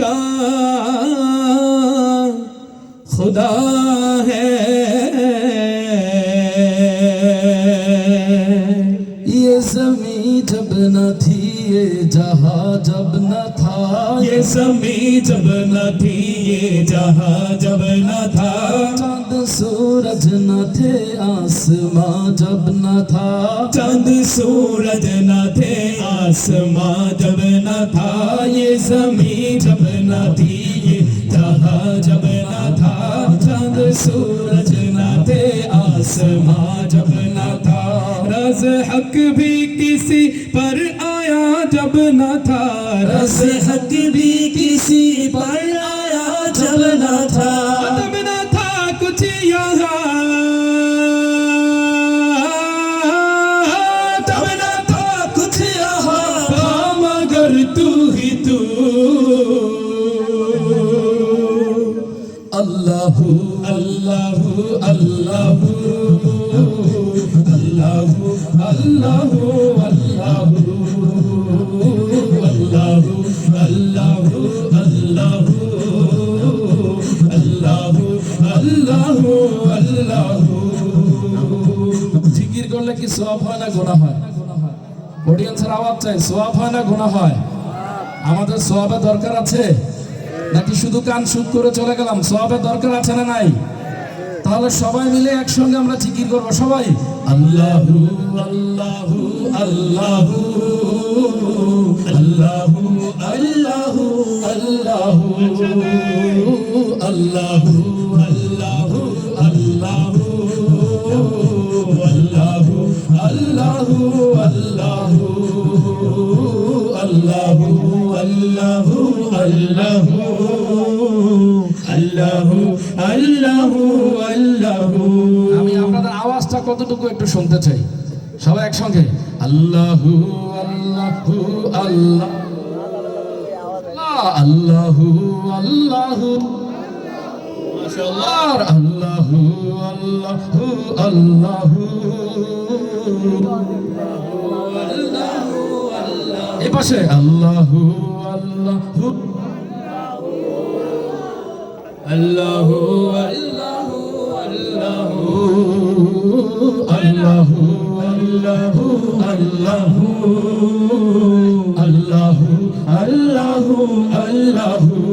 का खुदा है। ये जमी जब न थी ये जहाँ जब न था। ये जमी जब न थी ये जहाँ जब न था। चाँद सूरज न थे आसमां जब न था। चंद सूरज न थे आसमां जब न था। ये जमी सूरज न थे आसमां जब न था। रज हक भी किसी पर आया जब न था। रज हक भी কি সোয়াব হয় না গোনা হয়? অডিয়েন্সের আওয়াজ চাই, সোয়াব হয় না গোনা হয়? আমাদের সোয়াবের দরকার আছে? নাকি শুধু কান সুখ করে চলে গেলাম? সোয়াবের দরকার আছে না নাই? তাহলে সবাই মিলে একসঙ্গে আমরা জিকির করব, সবাই। আল্লাহ আল্লাহ, আল্লাহু আল্লাহু আল্লাহু আল্লাহু আল্লাহু আমি আপনাদের আওয়াজটা কতটুকু একটু শুনতে চাই? সবাই একসঙ্গে? আল্লাহু আল্লাহু, আল্লাহ। আল্লাহু আল্লাহু। আল্লাহু আল্লাহু আল্লাহু। পাশে আল্লাহু আল্লাহু আল্লাহু আল্লাহু আল্লাহু আল্লাহু আল্লাহু আল্লাহু আল্লাহু আল্লাহু আল্লাহু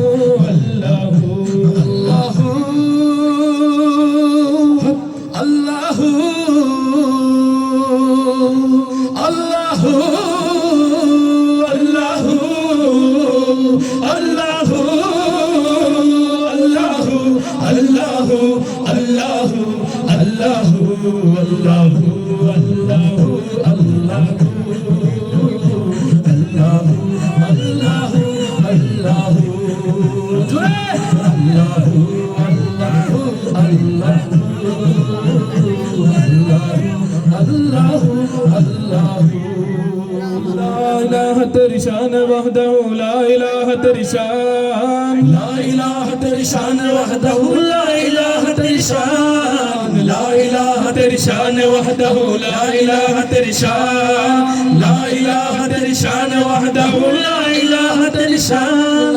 ترشان. لا إله ترشان وحده لا إله ترشان. لا إله ترشان وحده لا إله ترشان. لا إله ترشان وحده لا إله ترشان.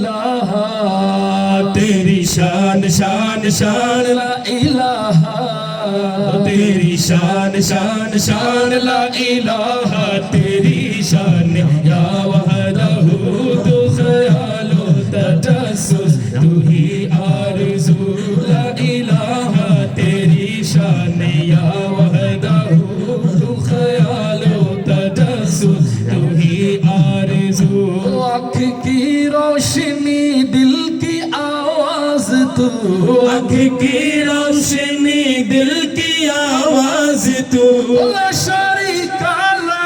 لا إله تیری شان شان شان. لا إله تیری شان شان شان. لا الہ تیری شان. یا وہ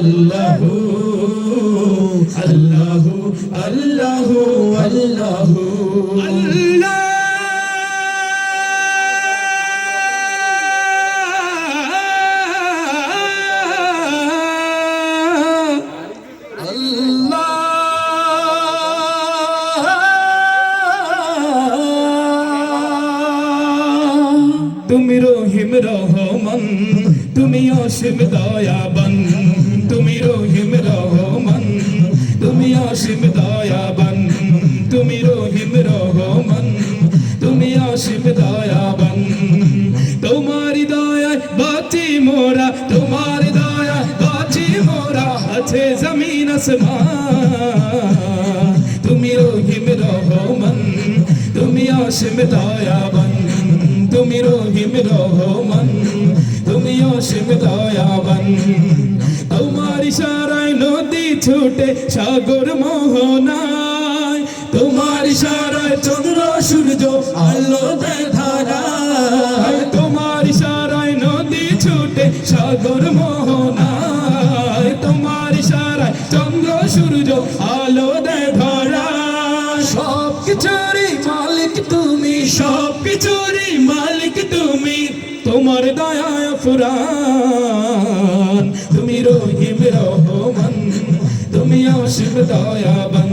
আল্লাহু আল্লাহু আল্লাহু আল্লাহু। তুমি রহিম রহমান তুমি অসীম দয়াবান। তুমি রহিম রহমান, তুমি অসীম দয়াবান, তুমি রহিম রহমান, তুমি অসীম দয়াবান। তোমার দয়া বাঁচি মোরা তোমার দয়া বাঁচি মোরা, আছে জমিন আসমান। তুমি রহিম রহমান, তুমি অসীম দয়াবান, তুমি রহিম রহমান, তুমি অসীম দয়াবান। তোমার ইশারায় নদী ছুটে সাগর মোহনায়। তোমার ইশারায় চন্দ্র, সূর্য আলো দেয় ধারায়। তোমার ইশারায় নদী ছুটে সাগর মোহনায়। তোমার ইশারায় চন্দ্র, সূর্য আলো দেয় সব কিছুরই মালিক তুমি সব কিছুরই মালিক তুমি, তোমার দয়ায় ফুরান তুমি রহিম রহমান তুমি অসীম দয়াবান।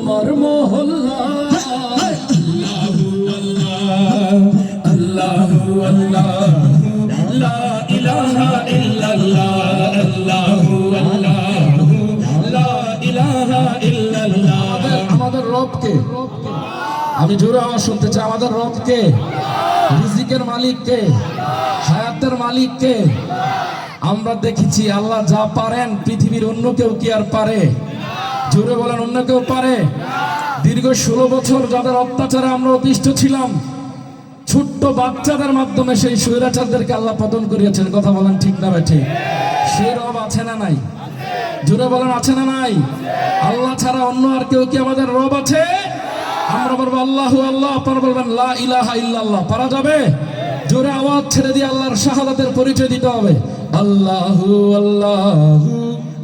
তোমার মহল্লা। আল্লাহু আল্লাহু আল্লাহু আমাদের রবকে, আমি জোরে আওয়াজ শুনতে চাই আমাদের রবকে, রিজিকের মালিককে, হায়াতের মালিককে। আমরা দেখেছি আল্লাহ যা পারেন, পৃথিবীর অন্য কেউ কি আর পারে? জোরে বলেন, অন্য কেউ পারে? দীর্ঘ ষোলো বছর যাদের অত্যাচারে আমরা অতিষ্ঠ ছিলাম, ছোট্ট বাচ্চাদের মাধ্যমে সেই স্বৈরাচারদেরকে আল্লাহ পতন করিয়েছেন। কথা বলেন ঠিক না ভাই, ঠিক? সে রব আছে না নাই? জোরে বলেন, আছে না নাই? আল্লাহ ছাড়া অন্য আর কেউ কি আমাদের রব আছে? আমরা বলব, আল্লাহু আল্লাহ। আপনারা বলবেন, লা ইলাহা ইল্লাল্লাহ। পারা যাবে? জোরে আওয়াজ ছেড়ে দিয়ে আল্লাহর শাহাদাতের পরিচয় দিতে হবে। আল্লাহু আল্লাহু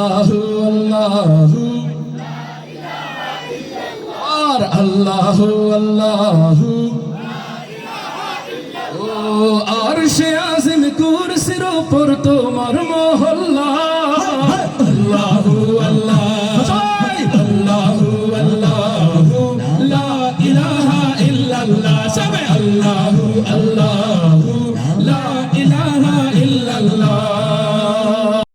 আল্লাহু আল্লাহু। আর আল্লাহু আল্লাহু। ও আরশে আজিম কুরসির উপর তোমার মহল্লা।